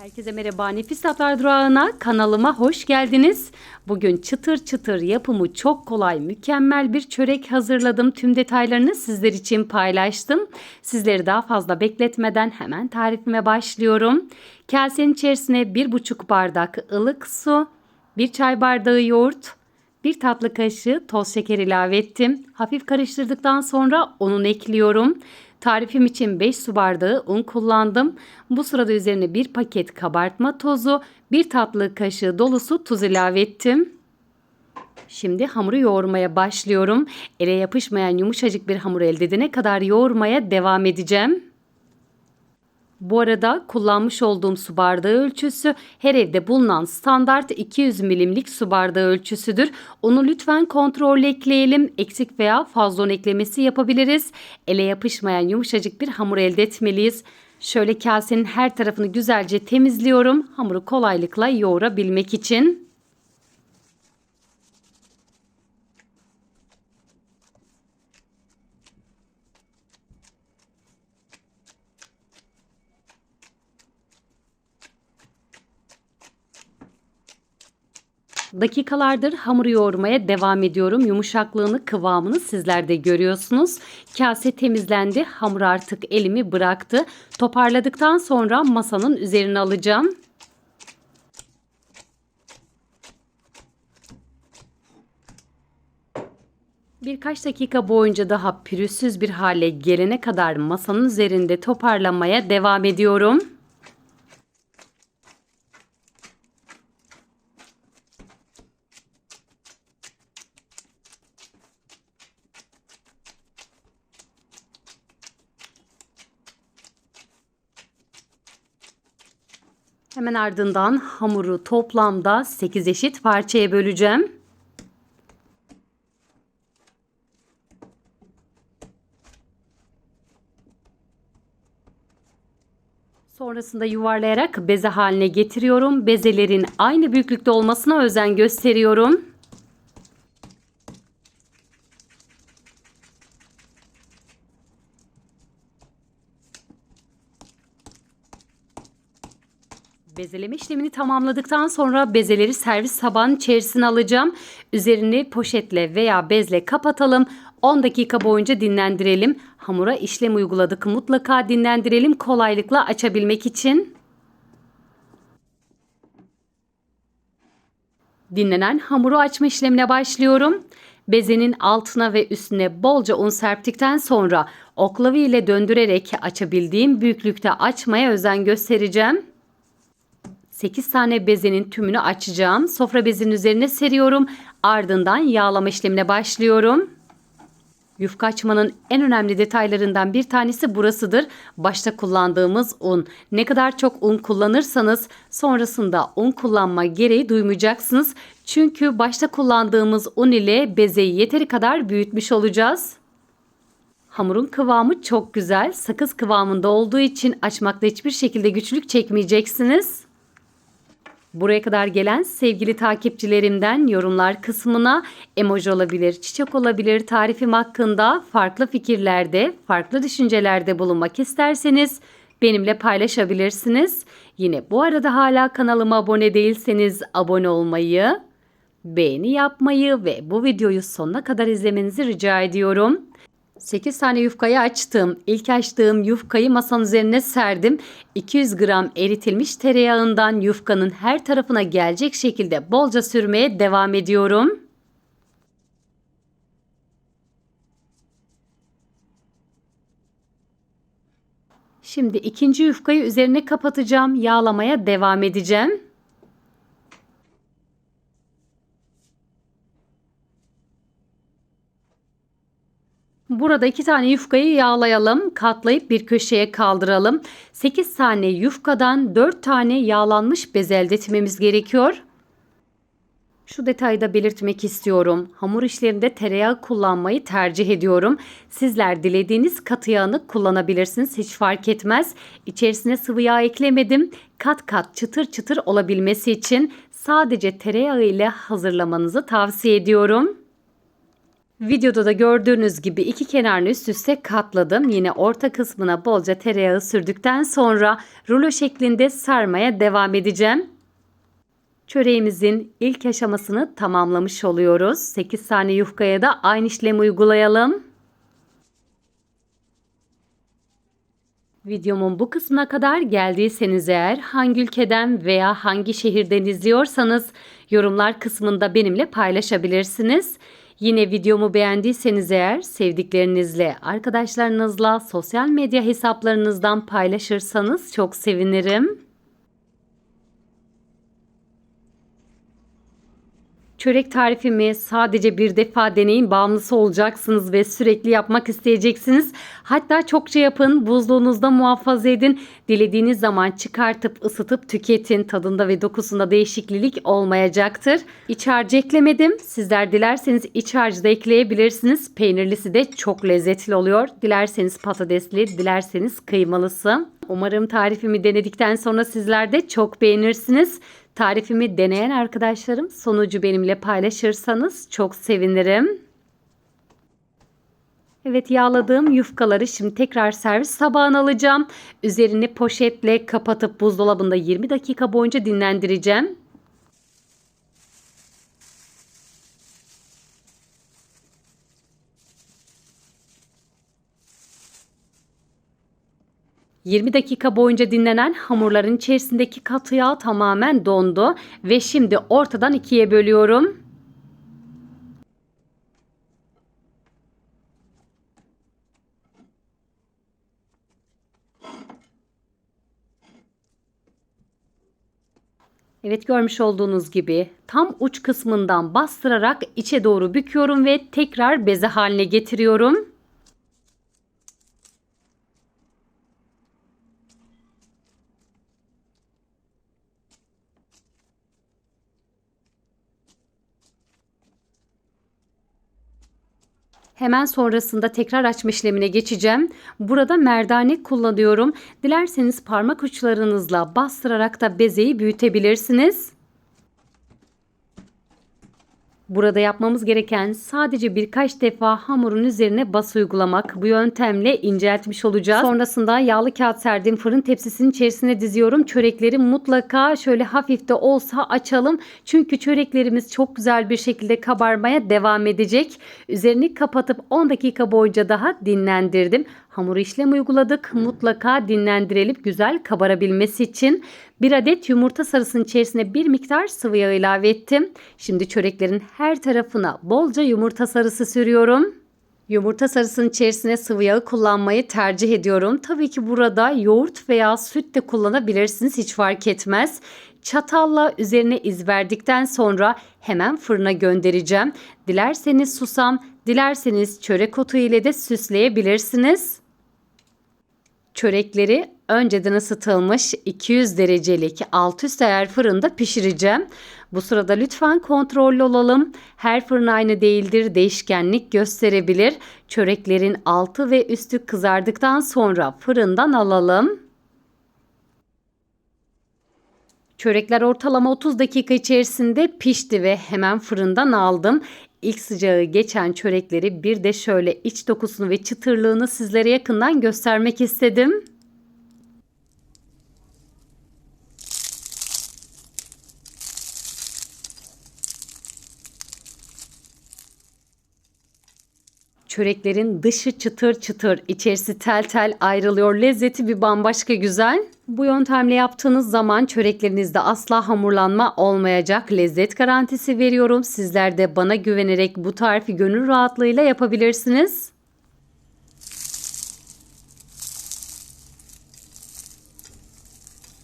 Herkese merhaba. Nefis Tatlar Durağı'na kanalıma hoş geldiniz. Bugün çıtır çıtır yapımı çok kolay, mükemmel bir çörek hazırladım. Tüm detaylarını sizler için paylaştım. Sizleri daha fazla bekletmeden hemen tarifime başlıyorum. Kasenin içerisine 1,5 bardak ılık su, 1 çay bardağı yoğurt, bir tatlı kaşığı toz şeker ilave ettim. Hafif karıştırdıktan sonra ununu ekliyorum. Tarifim için 5 su bardağı un kullandım. Bu sırada üzerine bir paket kabartma tozu, bir tatlı kaşığı dolusu tuz ilave ettim. Şimdi hamuru yoğurmaya başlıyorum. Ele yapışmayan yumuşacık bir hamur elde edene kadar yoğurmaya devam edeceğim. Bu arada kullanmış olduğum su bardağı ölçüsü her evde bulunan standart 200 milimlik su bardağı ölçüsüdür. Onu lütfen kontrol ekleyelim. Eksik veya fazla eklemesi yapabiliriz. Ele yapışmayan yumuşacık bir hamur elde etmeliyiz. Şöyle kasenin her tarafını güzelce temizliyorum. Hamuru kolaylıkla yoğurabilmek için. Dakikalardır hamuru yoğurmaya devam ediyorum. Yumuşaklığını, kıvamını sizler de görüyorsunuz. Kase temizlendi. Hamur artık elimi bıraktı. Toparladıktan sonra masanın üzerine alacağım. Birkaç dakika boyunca daha pürüzsüz bir hale gelene kadar masanın üzerinde toparlamaya devam ediyorum. Hemen ardından hamuru toplamda 8 eşit parçaya böleceğim. Sonrasında yuvarlayarak beze haline getiriyorum. Bezelerin aynı büyüklükte olmasına özen gösteriyorum. Bezeleme işlemini tamamladıktan sonra bezeleri servis tabağının içerisine alacağım. Üzerini poşetle veya bezle kapatalım. 10 dakika boyunca dinlendirelim. Hamura işlem uyguladık. Mutlaka dinlendirelim kolaylıkla açabilmek için. Dinlenen hamuru açma işlemine başlıyorum. Bezenin altına ve üstüne bolca un serptikten sonra oklava ile döndürerek açabildiğim büyüklükte açmaya özen göstereceğim. 8 tane bezenin tümünü açacağım. Sofra bezinin üzerine seriyorum. Ardından yağlama işlemine başlıyorum. Yufka açmanın en önemli detaylarından bir tanesi burasıdır. Başta kullandığımız un. Ne kadar çok un kullanırsanız sonrasında un kullanma gereği duymayacaksınız. Çünkü başta kullandığımız un ile bezeyi yeteri kadar büyütmüş olacağız. Hamurun kıvamı çok güzel. Sakız kıvamında olduğu için açmakta hiçbir şekilde güçlük çekmeyeceksiniz. Buraya kadar gelen sevgili takipçilerimden yorumlar kısmına emoji olabilir, çiçek olabilir tarifim hakkında farklı fikirlerde, farklı düşüncelerde bulunmak isterseniz benimle paylaşabilirsiniz. Yine bu arada hala kanalıma abone değilseniz abone olmayı, beğeni yapmayı ve bu videoyu sonuna kadar izlemenizi rica ediyorum. 8 tane yufkayı açtım. İlk açtığım yufkayı masanın üzerine serdim. 200 gram eritilmiş tereyağından yufkanın her tarafına gelecek şekilde bolca sürmeye devam ediyorum. Şimdi ikinci yufkayı üzerine kapatacağım. Yağlamaya devam edeceğim. Burada iki tane yufkayı yağlayalım. Katlayıp bir köşeye kaldıralım. 8 tane yufkadan 4 tane yağlanmış bez elde etmemiz gerekiyor. Şu detayı da belirtmek istiyorum. Hamur işlerinde tereyağı kullanmayı tercih ediyorum. Sizler dilediğiniz katı yağını kullanabilirsiniz. Hiç fark etmez. İçerisine sıvı yağ eklemedim. Kat kat çıtır çıtır olabilmesi için sadece tereyağı ile hazırlamanızı tavsiye ediyorum. Videoda da gördüğünüz gibi iki kenarını üst üste katladım. Yine orta kısmına bolca tereyağı sürdükten sonra rulo şeklinde sarmaya devam edeceğim. Çöreğimizin ilk aşamasını tamamlamış oluyoruz. 8 tane yufkaya da aynı işlemi uygulayalım. Videomun bu kısmına kadar geldiyseniz eğer hangi ülkeden veya hangi şehirden izliyorsanız yorumlar kısmında benimle paylaşabilirsiniz. Yine videomu beğendiyseniz eğer sevdiklerinizle, arkadaşlarınızla, sosyal medya hesaplarınızdan paylaşırsanız çok sevinirim. Çörek tarifimi sadece bir defa deneyin bağımlısı olacaksınız ve sürekli yapmak isteyeceksiniz. Hatta çokça yapın, buzluğunuzda muhafaza edin. Dilediğiniz zaman çıkartıp ısıtıp tüketin. Tadında ve dokusunda değişiklik olmayacaktır. İç harcı eklemedim. Sizler dilerseniz iç harcı da ekleyebilirsiniz. Peynirlisi de çok lezzetli oluyor. Dilerseniz patatesli, dilerseniz kıymalısı. Umarım tarifimi denedikten sonra sizler de çok beğenirsiniz. Tarifimi deneyen arkadaşlarım sonucu benimle paylaşırsanız çok sevinirim. Evet yağladığım yufkaları şimdi tekrar servis tabağına alacağım. Üzerini poşetle kapatıp buzdolabında 20 dakika boyunca dinlendireceğim. 20 dakika boyunca dinlenen hamurların içerisindeki katı yağ tamamen dondu ve şimdi ortadan ikiye bölüyorum. Evet görmüş olduğunuz gibi tam uç kısmından bastırarak içe doğru büküyorum ve tekrar beze haline getiriyorum. Hemen sonrasında tekrar açma işlemine geçeceğim. Burada merdane kullanıyorum. Dilerseniz parmak uçlarınızla bastırarak da bezeyi büyütebilirsiniz. Burada yapmamız gereken sadece birkaç defa hamurun üzerine bas uygulamak. Bu yöntemle inceltmiş olacağız. Sonrasında yağlı kağıt serdiğim fırın tepsisinin içerisine diziyorum. Çörekleri mutlaka şöyle hafif de olsa açalım. Çünkü çöreklerimiz çok güzel bir şekilde kabarmaya devam edecek. Üzerini kapatıp 10 dakika boyunca daha dinlendirdim. Hamur işlem uyguladık. Mutlaka dinlendirelim güzel kabarabilmesi için. Bir adet yumurta sarısının içerisine bir miktar sıvı yağ ilave ettim. Şimdi çöreklerin her tarafına bolca yumurta sarısı sürüyorum. Yumurta sarısının içerisine sıvı yağı kullanmayı tercih ediyorum. Tabii ki burada yoğurt veya süt de kullanabilirsiniz hiç fark etmez. Çatalla üzerine iz verdikten sonra hemen fırına göndereceğim. Dilerseniz susam, dilerseniz çörek otu ile de süsleyebilirsiniz. Çörekleri önceden ısıtılmış 200 derecelik alt üst ayar fırında pişireceğim. Bu sırada lütfen kontrollü olalım. Her fırın aynı değildir, değişkenlik gösterebilir. Çöreklerin altı ve üstü kızardıktan sonra fırından alalım. Çörekler ortalama 30 dakika içerisinde pişti ve hemen fırından aldım. İlk sıcağı geçen çörekleri bir de şöyle iç dokusunu ve çıtırlığını sizlere yakından göstermek istedim. Çöreklerin dışı çıtır çıtır, içerisi tel tel ayrılıyor. Lezzeti bir bambaşka güzel. Bu yöntemle yaptığınız zaman çöreklerinizde asla hamurlanma olmayacak. Lezzet garantisi veriyorum. Sizler de bana güvenerek bu tarifi gönül rahatlığıyla yapabilirsiniz.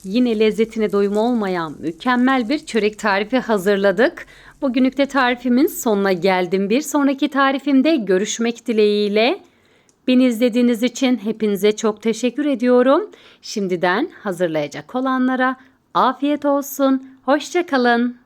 Yine lezzetine doyum olmayan mükemmel bir çörek tarifi hazırladık. Bugünlük de tarifimin sonuna geldim. Bir sonraki tarifimde görüşmek dileğiyle. Beni izlediğiniz için hepinize çok teşekkür ediyorum. Şimdiden hazırlayacak olanlara afiyet olsun. Hoşçakalın.